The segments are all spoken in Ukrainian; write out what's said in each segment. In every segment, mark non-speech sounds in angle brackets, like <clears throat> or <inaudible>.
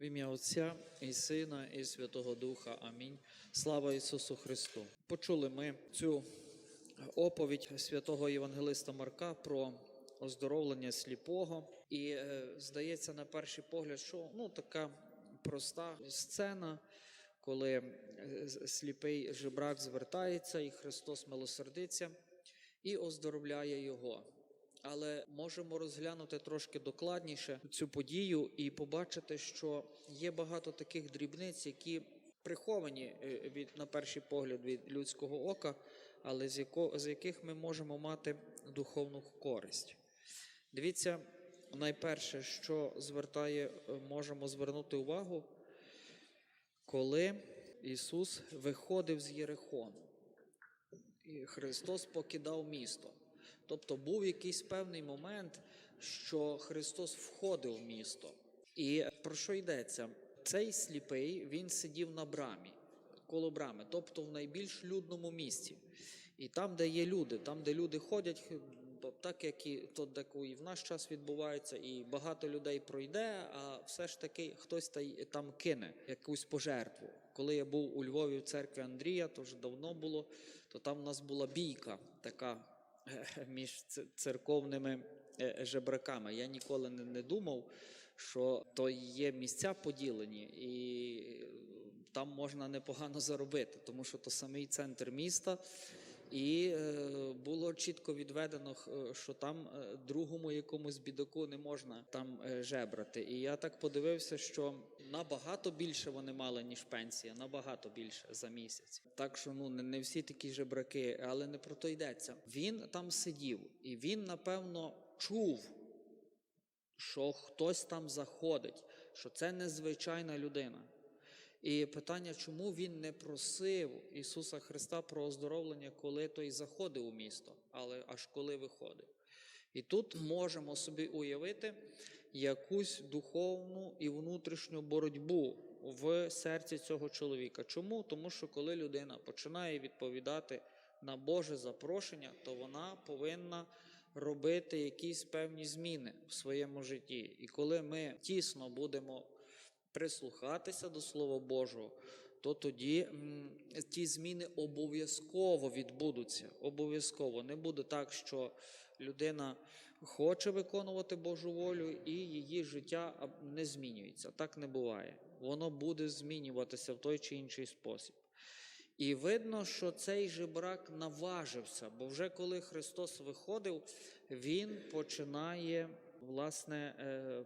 В ім'я Отця і Сина, і Святого Духа. Амінь. Слава Ісусу Христу. Почули ми цю оповідь святого Євангелиста Марка про оздоровлення сліпого. І е, здається, на перший погляд, що ну, така проста сцена, коли е, сліпий жебрак звертається, і Христос милосердиться і оздоровляє його. Але можемо розглянути трошки докладніше цю подію і побачити, що є багато таких дрібниць, які приховані е, від на перший погляд від людського ока, але з, яко, з яких ми можемо мати духовну користь. Дивіться, найперше, що звертає, е, можемо звернути увагу, коли Ісус виходив з Єрихону, і Христос покидав місто. Тобто був якийсь певний момент, що Христос входив в місто. І про що йдеться? Цей сліпий він сидів на брамі, коло брами, тобто в найбільш людному місці. І там, де є люди, там, де люди ходять, так як і то, де і в наш час відбувається, і багато людей пройде, а все ж таки хтось там кине якусь пожертву. Коли я був у Львові в церкві Андрія, то вже давно було, то там у нас була бійка така <laughs> між церковними жебраками. Я ніколи не думав, що то є місця поділені, і там можна непогано заробити, тому що то самий центр міста. І було чітко відведено, що там другому якомусь бідаку не можна там жебрати. І я так подивився, що набагато більше вони мали, ніж пенсія, набагато більше за місяць. Так що ну не всі такі жебраки, але не про то йдеться. Він там сидів, і він, напевно, чув, що хтось там заходить, що це незвичайна людина. І питання, чому він не просив Ісуса Христа про оздоровлення, коли той заходив у місто, але аж коли виходив. І тут можемо собі уявити якусь духовну і внутрішню боротьбу в серці цього чоловіка. Чому? Тому що коли людина починає відповідати на Боже запрошення, то вона повинна робити якісь певні зміни в своєму житті. І коли ми тісно будемо прислухатися до Слова Божого, то тоді м, ті зміни обов'язково відбудуться. Обов'язково не буде так, що людина хоче виконувати Божу волю і її життя не змінюється. Так не буває. Воно буде змінюватися в той чи інший спосіб. І видно, що цей жебрак наважився, бо вже коли Христос виходив, Він починає власне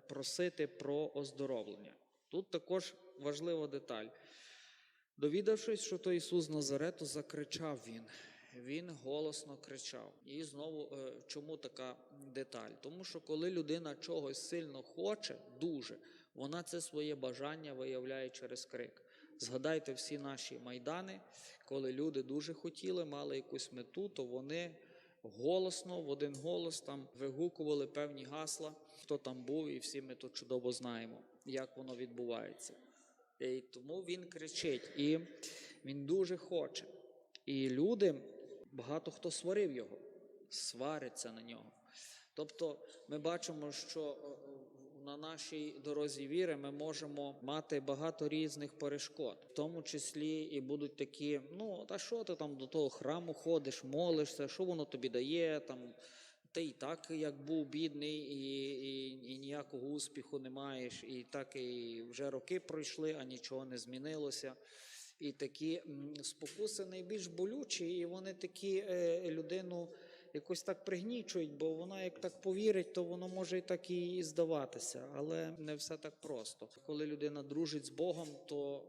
просити про оздоровлення. Тут також важлива деталь. Довідавшись, що то Ісус Назарету, закричав Він. Він голосно кричав. І знову чому така деталь? Тому що коли людина чогось сильно хоче, дуже, вона це своє бажання виявляє через крик. Згадайте всі наші майдани, коли люди дуже хотіли, мали якусь мету, то вони голосно, в один голос там вигукували певні гасла, хто там був, і всі ми то чудово знаємо, як воно відбувається. І тому він кричить, і він дуже хоче. І люди, багато хто сварив його, свариться на нього. Тобто ми бачимо, що на нашій дорозі віри ми можемо мати багато різних перешкод, в тому числі і будуть такі: ну, та що ти там до того храму ходиш, молишся, що воно тобі дає? там, Ти і так, як був бідний, і, і, і ніякого успіху не маєш, і так і вже роки пройшли, а нічого не змінилося. І такі спокуси найбільш болючі, і вони такі е, людину якось так пригнічують, бо вона як так повірить, то воно може і так і здаватися. Але не все так просто. Коли людина дружить з Богом, то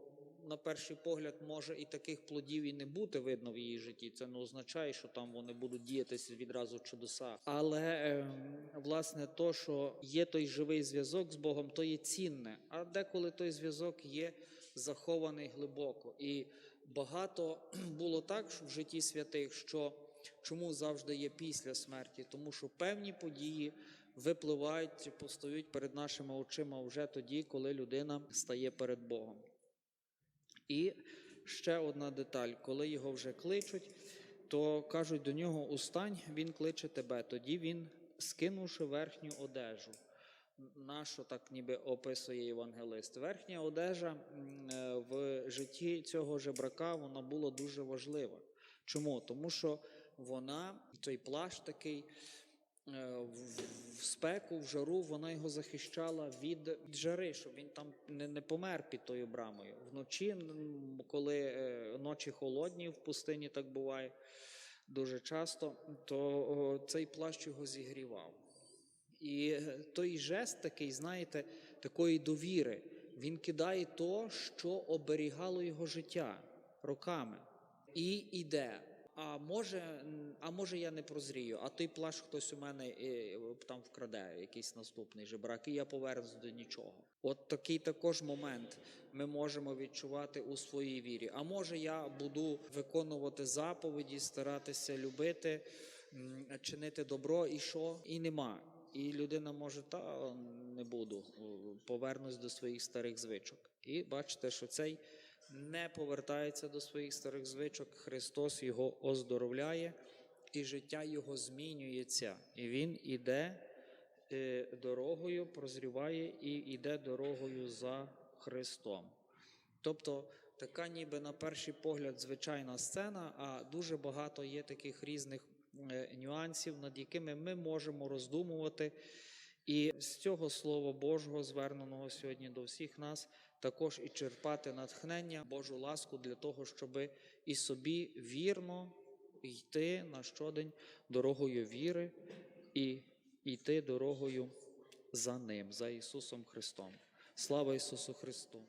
на перший погляд може і таких плодів і не бути видно в її житті. Це не означає, що там вони будуть діятися відразу чудеса. Але е, власне то, що є той живий зв'язок з Богом, то є цінне. А деколи той зв'язок є захований глибоко. І багато <clears throat> було так в житті святих, що чому завжди є після смерті, тому що певні події випливають, постають перед нашими очима вже тоді, коли людина стає перед Богом. І ще одна деталь, коли його вже кличуть, то кажуть до нього устань, він кличе тебе. Тоді він, скинувши верхню одежу, на що так ніби описує євангелист. Верхня одежа е, в житті цього жебрака вона була дуже важлива. Чому? Тому що вона, той плащ такий, в в спеку, в жару, вона його захищала від від жари, щоб він там не, не помер під тою брамою. Вночі, коли е, ночі холодні в пустині, так буває дуже часто, то цей плащ його зігрівав. І е, той жест такий, знаєте, такої довіри, він кидає то, що оберігало його життя роками. І йде. А може, а може я не прозрію, а той плащ хтось у мене е, там вкраде, якийсь наступний жебрак, і я повернусь до нічого. От такий також момент ми можемо відчувати у своїй вірі. А може я буду виконувати заповіді, старатися любити, чинити добро, і що? І нема. І людина може, та не буду, повернусь до своїх старих звичок. І бачите, що цей не повертається до своїх старих звичок. Христос його оздоровляє, і життя його змінюється. І він іде е, дорогою, прозріває і йде дорогою за Христом. Тобто така, ніби на перший погляд, звичайна сцена, а дуже багато є таких різних е, нюансів, над якими ми можемо роздумувати. І з цього Слова Божого, зверненого сьогодні до всіх нас, також і черпати натхнення, Божу ласку для того, щоб і собі вірно йти на щодень дорогою віри і йти дорогою за Ним, за Ісусом Христом. Слава Ісусу Христу!